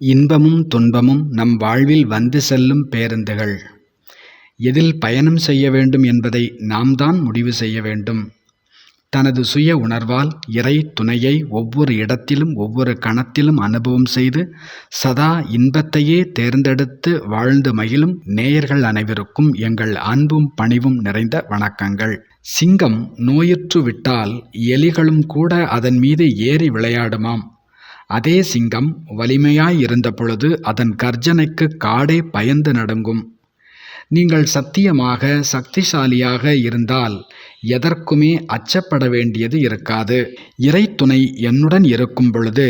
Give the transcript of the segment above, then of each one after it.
இன்பமும் துன்பமும் நம் வாழ்வில் வந்து செல்லும் பேருந்துகள். எதில் பயணம் செய்ய வேண்டும் என்பதை நாம் தான் முடிவு செய்ய வேண்டும். தனது சுய உணர்வால் இறை துணையை ஒவ்வொரு இடத்திலும் ஒவ்வொரு கணத்திலும் அனுபவம் செய்து சதா இன்பத்தையே தேர்ந்தெடுத்து வாழ்ந்து மகிழும் நேயர்கள் அனைவருக்கும் எங்கள் அன்பும் பணிவும் நிறைந்த வணக்கங்கள். சிங்கம் நோயுற்று விட்டால் எலிகளும் கூட அதன் மீது ஏறி விளையாடுமாம். அதே சிங்கம் வலிமையாய் இருந்தபொழுது அதன் கர்ஜனைக்கு காடே பயந்து நடுங்கும். நீங்கள் சத்தியமாக சக்திசாலியாக இருந்தால் எதற்குமே அச்சப்பட வேண்டியது இருக்காது. இறைத்துணை என்னுடன் இருக்கும் பொழுது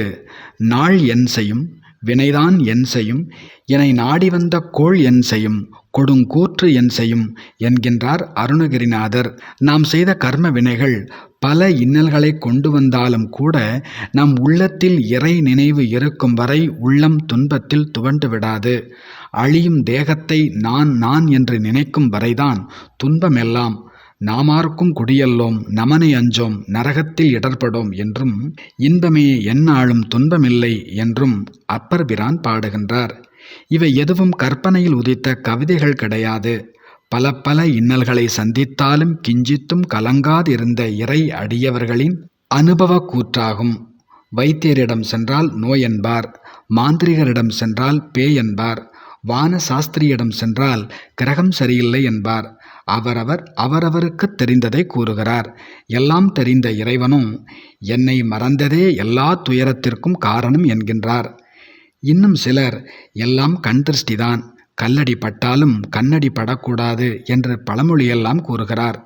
நாள் என் செய்யும் வினைதான் என் செய்யும் என்னை நாடி வந்த கோள் என் செய்யும் கொடுங்கூற்று என் செய்யும் என்கின்றார் அருணகிரிநாதர். நாம் செய்த கர்ம வினைகள் பல இன்னல்களைக் கொண்டு வந்தாலும் கூட நம் உள்ளத்தில் இறை நினைவு இருக்கும் வரை உள்ளம் துன்பத்தில் துவண்டு விடாது. அழியும் தேகத்தை நான் நான் என்று நினைக்கும் வரைதான் துன்பமெல்லாம். நாமார்க்கும் குடியல்லோம் நமனை அஞ்சோம் நரகத்தில் இடர்படோம் என்றும் இன்பமே எந்நாளும் துன்பமில்லை என்றும் அப்பர் பிரான் பாடுகின்றார். இவை எதுவும் கற்பனையில் உதித்த கவிதைகள் கிடையாது. பல பல இன்னல்களை சந்தித்தாலும் கிஞ்சித்தும் கலங்காதிருந்த இறை அடியவர்களின் அனுபவக் கூற்றாகும். வைத்தியரிடம் சென்றால் நோய் என்பார். மாந்திரிகரிடம் சென்றால் பேய் என்பார். வான சாஸ்திரியிடம் சென்றால் கிரகம் சரியில்லை என்பார். அவரவர் அவரவருக்குத் தெரிந்ததை கூறுகிறார். எல்லாம் தெரிந்த இறைவனும் என்னை மறந்ததே எல்லா துயரத்திற்கும் காரணம் என்கின்றார். இன்னும் சிலர் எல்லாம் கண் திருஷ்டிதான் கல்லடி பட்டாலும் கண்ணடி படக்கூடாது என்று பழமொழியெல்லாம் கூறுகிறார்.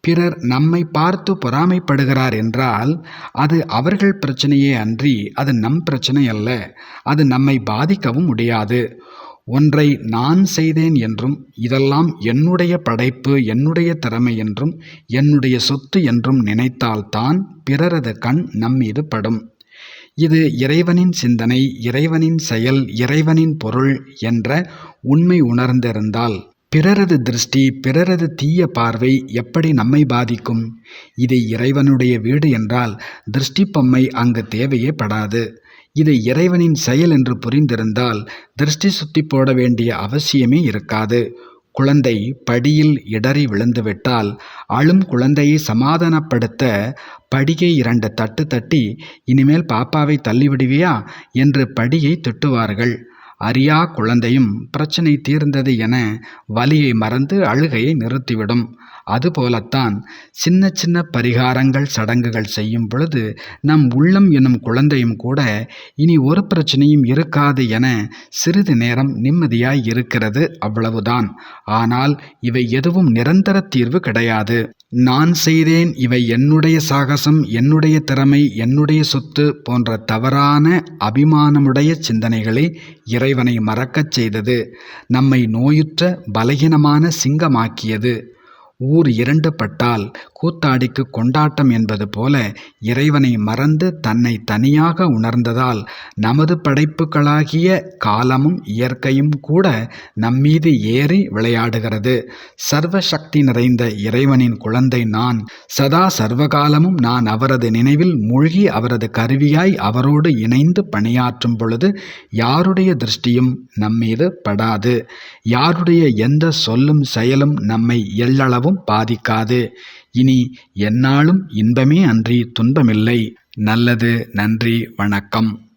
பிறர் நம்மை பார்த்து பொறாமைப்படுகிறார் என்றால் அது அவர்கள் பிரச்சனையே அன்றி அது நம் பிரச்சனை அல்ல. அது நம்மை பாதிக்கவும் முடியாது. ஒன்றை நான் செய்தேன் என்றும் இதெல்லாம் என்னுடைய படைப்பு என்னுடைய திறமை என்றும் என்னுடைய சொத்து என்றும் நினைத்தால்தான் பிறரது கண் நம்மீது படும். இது இறைவனின் சிந்தனை இறைவனின் செயல் இறைவனின் பொருள் என்ற உண்மை உணர்ந்திருந்தால் பிறரது திருஷ்டி பிறரது தீய பார்வை எப்படி நம்மை பாதிக்கும்? இது இறைவனுடைய வீடு என்றால் திருஷ்டி பொம்மை அங்கு தேவையே படாது. இது இறைவனின் செயல் என்று புரிந்திருந்தால் திருஷ்டி சுத்தி போட வேண்டிய அவசியமே இருக்காது. குழந்தை படியில் இடறி விழுந்துவிட்டால் அழும் குழந்தையை சமாதானப்படுத்த படியை இரண்டு தட்டு தட்டி இனிமேல் பாப்பாவை தள்ளிவிடுவியா என்று படியை திட்டுவார்கள். அறியா குழந்தையும் பிரச்சனை தீர்ந்தது என வலியை மறந்து அழுகையை நிறுத்திவிடும். அதுபோலத்தான் சின்ன சின்ன பரிகாரங்கள் சடங்குகள் செய்யும் பொழுது நம் உள்ளம் எனும் குழந்தையும் கூட இனி ஒரு பிரச்சனையும் இருக்காது என சிறிது நேரம் நிம்மதியாய் இருக்கிறது அவ்வளவுதான். ஆனால் இவை எதுவும் நிரந்தர தீர்வு கிடையாது. நான் செய்தேன் இவை என்னுடைய சாகசம் என்னுடைய திறமை என்னுடைய சொத்து போன்ற தவறான அபிமானமுடைய சிந்தனைகளே இறைவனை மறக்கச் செய்தது. நம்மை நோயுற்ற பலகீனமான சிங்கமாக்கியது. ஊர் இரண்டு பட்டால் கூத்தாடிக்கு கொண்டாட்டம் என்பது போல இறைவனை மறந்து தன்னை தனியாக உணர்ந்ததால் நமது படைப்புகளாகிய காலமும் இயற்கையும் கூட நம்மீது ஏறி விளையாடுகிறது. சர்வ சக்தி நிறைந்த இறைவனின் குழந்தை நான். சதா சர்வகாலமும் நான் அவரது நினைவில் மூழ்கி அவரது கருவியாய் அவரோடு இணைந்து பணியாற்றும் பொழுது யாருடைய திருஷ்டியும் நம்மீது படாது. யாருடைய எந்த சொல்லும் செயலும் நம்மை எள்ளளவும் பாதிக்காது. இனி என்னாலும் இன்பமே அன்றி துன்பமில்லை. நல்லது நன்றி வணக்கம்.